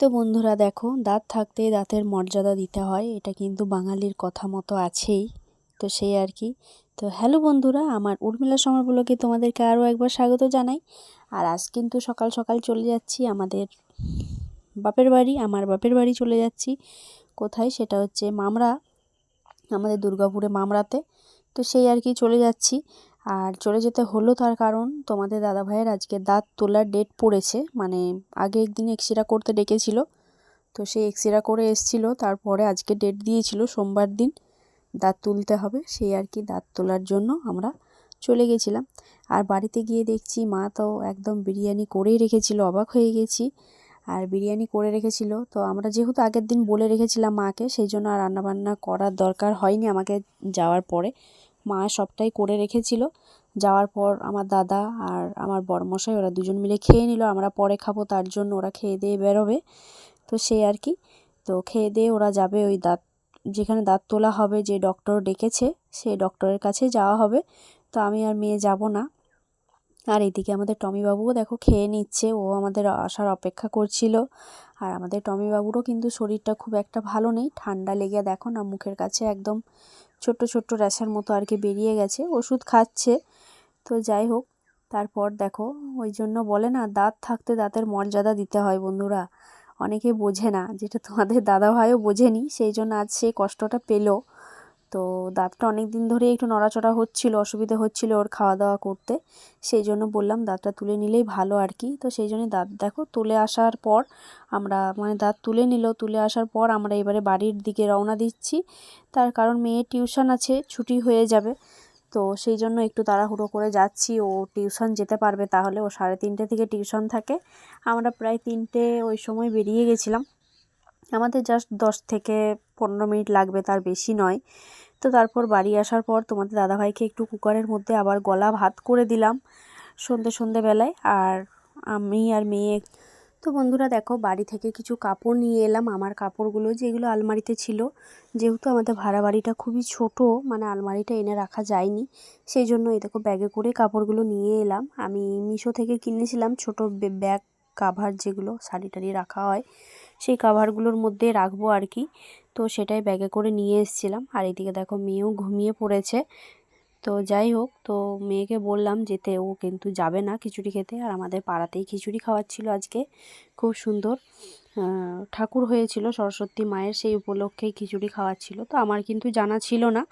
তো বন্ধুরা দেখো, দাঁত থাকতে দাঁতের মর্যাদা দিতে হয়, এটা কিন্তু বাঙালির কথা মতো আছেই, তো সেই আর কি। তো হ্যালো বন্ধুরা, আমার উর্মিলা সমরগুলোকে তোমাদেরকে আরও একবার স্বাগত জানাই। আর আজ কিন্তু সকাল সকাল চলে যাচ্ছি আমাদের বাপের বাড়ি, আমার বাপের বাড়ি চলে যাচ্ছি। কোথায়? সেটা হচ্ছে মামরা, আমাদের দুর্গাপুরে মামরাতে। তো সেই আর কি চলে যাচ্ছি। আর চলে যেতে হলো তার কারণ তোমাদের দাদা ভাইয়ের আজকে দাঁত তোলার ডেট পড়েছে মানে আগে একদিন এক্সরা করতে ডেকেছিল। তো সেই এক্সরা করে এসছিল, তারপরে আজকে ডেট দিয়েছিল, সোমবার দিন দাঁত তুলতে হবে, সেই আর কি দাঁত তোলার জন্য আমরা চলে গেছিলাম। আর বাড়িতে গিয়ে দেখছি মা তো একদম বিরিয়ানি করেই রেখেছিল, অবাক হয়ে গেছি। আর বিরিয়ানি করে রেখেছিল, তো আমরা যেহেতু আগের দিন বলে রেখেছিলাম মাকে, সেই জন্য আর রান্নাবান্না করার দরকার হয়নি আমাকে যাওয়ার পরে। মা সবটাই করে রেখেছিল। যাওয়ার পর আমার দাদা আর আমার বড়মশাই ওরা দুজন মিলে খেয়ে নিল। আমরা পরে খাব, তার জন্য ওরা খেয়ে দিয়ে বেরোবে। তো সেই আর কি। তো খেয়ে দিয়ে ওরা যাবে ওই দাঁত, যেখানে দাঁত তোলা হবে, যে ডক্টর ডেকেছে সেই ডক্টরের কাছে যাওয়া হবে। তো আমি আর মেয়ে যাব না। আর এদিকে আমাদের টমিবাবুও দেখো খেয়ে নিচ্ছে। ও আমাদের আসার অপেক্ষা করছিল। আর আমাদের টমিবাবুরও কিন্তু শরীরটা খুব একটা ভালো নেই। ঠান্ডা লেগে দেখো না, মুখের কাছে একদম ছোট্ট ছোট্ট রেশার মতো আর কি বেরিয়ে গেছে। ওষুধ খাচ্ছে। তো যাই হোক, তারপর দেখো, ওই জন্য বলে না, দাঁত থাকতে দাঁতের মর্যাদা দিতে হয় বন্ধুরা। অনেকে বোঝে না, যেটা তোমাদের দাদা ভাইও বোঝেনি, সেই জন্য আজ সেই কষ্টটা পেল। তো দাঁতটা অনেক দিন ধরে একটু নড়াচড়া হচ্ছিল, অসুবিধা হচ্ছিল ওর খাওয়া দাওয়া করতে। সেই জন্য বললাম দাঁতটা তুলে নিলেই ভালো আর কি। তো সেই জন্য দাঁত দেখো তুলে আসার পর আমরা মানে দাঁত তুলে নিল, তুলে আসার পর আমরা এবারে বাড়ির দিকে রওনা দিচ্ছি। তার কারণ মেয়ে টিউশন আছে, ছুটি হয়ে যাবে। তো সেই জন্য একটু তাড়াহুড়ো করে যাচ্ছি। ও টিউশন যেতে পারবে তাহলে, ও সাড়ে তিনটে থেকে টিউশন থাকে। আমরা প্রায় তিনটে ওই সময় বেরিয়ে গেছিলাম। আমাদের জাস্ট দশ থেকে পনেরো মিনিট লাগবে, তার বেশি নয়। তো তারপর বাড়ি আসার পর তোমাদের দাদাভাইকে একটু কুকারের মধ্যে আবার গলা ভাত করে দিলাম সন্ধে সন্ধেবেলায় আর আমি আর মেয়ে তো বন্ধুরা দেখো, বাড়ি থেকে কিছু কাপড় নিয়ে এলাম। আমার কাপড়গুলো যেগুলো আলমারিতে ছিল, যেহেতু আমাদের ভাড়া বাড়িটা খুবই ছোট মানে আলমারিটা এনে রাখা যায়নি, সেই জন্য এই দেখো ব্যাগে করে কাপড়গুলো নিয়ে এলাম। আমি মিশো থেকে কিনেছিলাম ছোট ব্যাগ কাভার যেগুলো শাড়ি টাড়ি রাখা হয়, সেই কাভারগুলোর মধ্যে রাখব আর কি। তো সেটাই ব্যাগে করে নিয়ে এসেছিলাম। আর এদিকে দেখো মেয়েও ঘুমিয়ে পড়েছে। তো যাই হোক, তো মেয়েকে বললাম যেতে, ও কিন্তু যাবে না খিচুড়ি খেতে। আর আমাদের পাড়াতেই খিচুড়ি খাওয়াচ্ছিল আজকে। খুব সুন্দর। ঠাকুর হয়েছিল, সরস্বতী মায়ের সেই উপলক্ষেই খিচুড়ি খাওয়াচ্ছিল। তো আমার কিন্তু জানা ছিল না।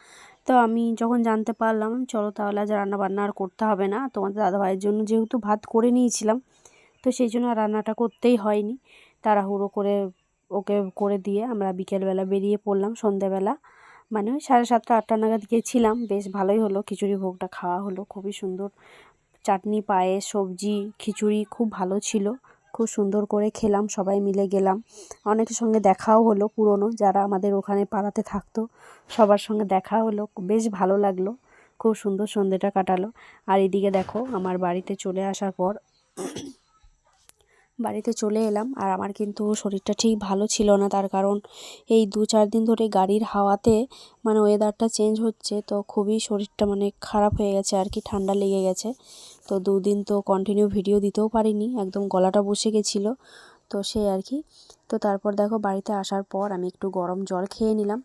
তো আমি যখন জানতে পারলাম, চলো তাহলে আজ রান্না বান্না আর করতে হবে না। তোমাদের দাদাভাইয়ের জন্য যেহেতু ভাত করে নিয়েছিলাম তো সেই জন্য রান্নাটা করতেই হয়নি। তাড়াহুড়ো করে ওকে করে দিয়ে আমরা বিকেলবেলা বেরিয়ে পড়লাম সন্ধেবেলা। মানে ওই সাড়ে সাতটা, আটটা নাগাদ গিয়েছিলাম বেশ ভালোই হলো। খিচুড়ি ভোগটা খাওয়া হলো। খুবই সুন্দর। চাটনি, পায়েস, সবজি, খিচুড়ি খুব ভালো ছিল। খুব সুন্দর করে খেলাম, সবাই মিলে গেলাম। অনেকের সঙ্গে দেখাও হলো পুরনো, যারা আমাদের ওখানে পাড়াতে থাকতো, সবার সঙ্গে দেখা হলো। বেশ ভালো লাগল। খুব সুন্দর সন্ধেটা কাটালো। আর এদিকে দেখো, আমার বাড়িতে চলে আসার পর বাড়িতে চলে এলাম আর আমার কিন্তু শরীরটা ঠিক ভালো ছিল না। তার কারণ এই দু চার দিন ধরে গাড়ির হাওয়াতে মানে ওয়েদারটা চেঞ্জ হচ্ছে, তো খুবই শরীরটা মানে খারাপ হয়ে গেছে আর কি, ঠান্ডা লেগে গেছে। তো দুদিন তো কন্টিনিউ ভিডিও দিতেও পারিনি, একদম গলাটা বসে গেছিল, তো সে আর কি। তো তারপর দেখো বাড়িতে আসার পর আমি একটু গরম জল খেয়ে নিলাম,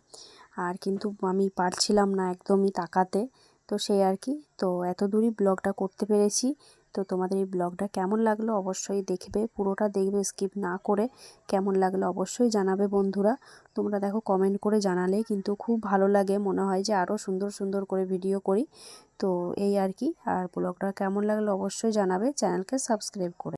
আর কিন্তু আমি পারছিলাম না একদমই তাকাতে, তো সেই আর কি। তো এত দূরই ব্লগটা করতে পেরেছি তো তোমাদের এই ব্লগটা কেমন লাগল অবশ্যই দেখবে, পুরোটা দেখবে স্কিপ না করে কেমন লাগল অবশ্যই জানাবে বন্ধুরা। তোমরা দেখো কমেন্ট করে জানালে কিন্তু খুব ভালো লাগে, মনে হয় যে আরও সুন্দর সুন্দর করে ভিডিও করি। তো এই আর কি, আর ব্লগটা কেমন লাগল অবশ্যই জানাবে, চ্যানেলকে সাবস্ক্রাইব করে